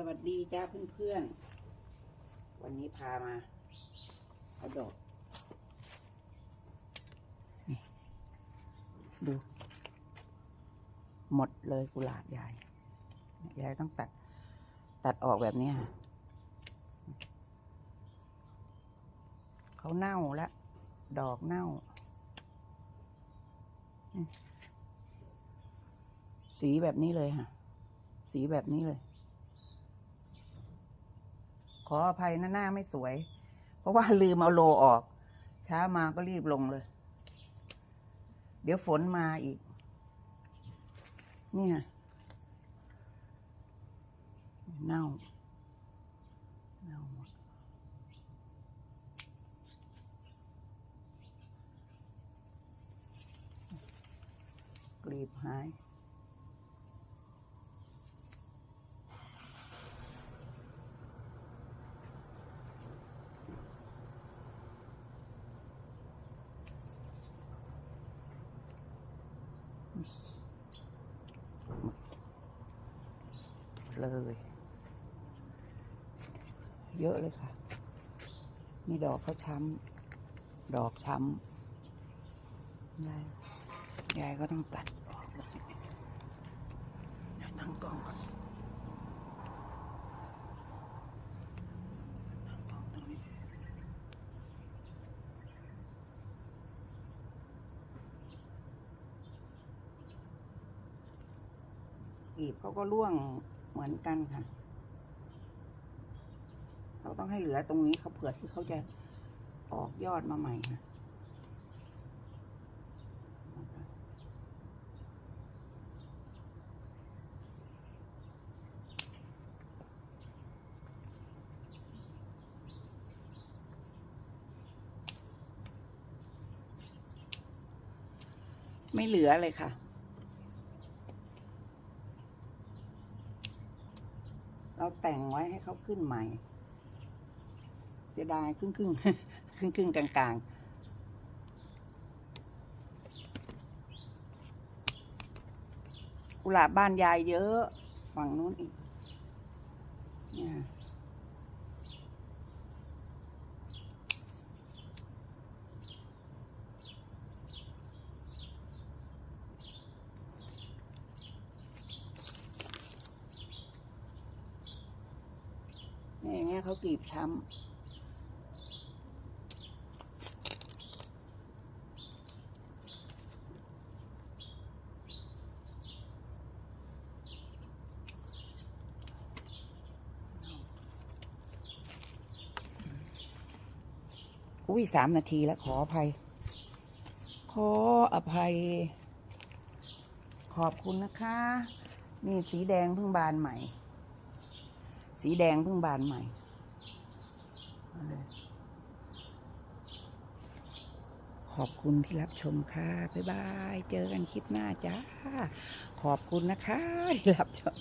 สวัสดีจ้าเพื่อนๆ วันนี้พามาเอาดอกดู หมดเลยกุหลาบยายยายต้องตัด ตัดออกแบบนี้ค่ะเขาเน่าแล้วดอกเน่า สีแบบนี้เลยค่ะ สีแบบนี้เลย ขออภัยนะหน้าไม่สวย เพราะว่าลืมเอาโลออกเช้ามาก็รีบลงเลย เดี๋ยวฝนมาอีกนี่ไงเน่าเน่าหมดกลีบหาย เลย เยอะเลยค่ะ นี่ดอกเขาช้ำ ดอกช้ำยายยายก็ต้องตัดออกเลยต้องกองก่อนตั้งกล้องตรงนี้ อีกเขาก็ร่วงเหมือนกันค่ะเราต้องให้เหลือตรงนี้เขาเผื่อที่เขาจะออกยอดมาใหม่ค่ะไม่เหลือเลยค่ะ เราแต่งไว้ให้เขาขึ้นใหม่เสียดายครึ่งครึ่งครึ่งครึ่งกลางกลางกุหลาบบ้านยายเยอะ ฝั่งนู้นอีก นี่ยอย่างเงี้ยเขากรีบช้ำอุ้ยสามนาทีแล้วขออภัย ขออภัย ขอบคุณนะคะ นี่สีแดงเพิ่งบานใหม่ สีแดงเพิ่งบานใหม่ขอบคุณที่รับชมค่ะ บ๊ายบาย เจอกันคลิปหน้าจ้า ขอบคุณนะคะที่รับชม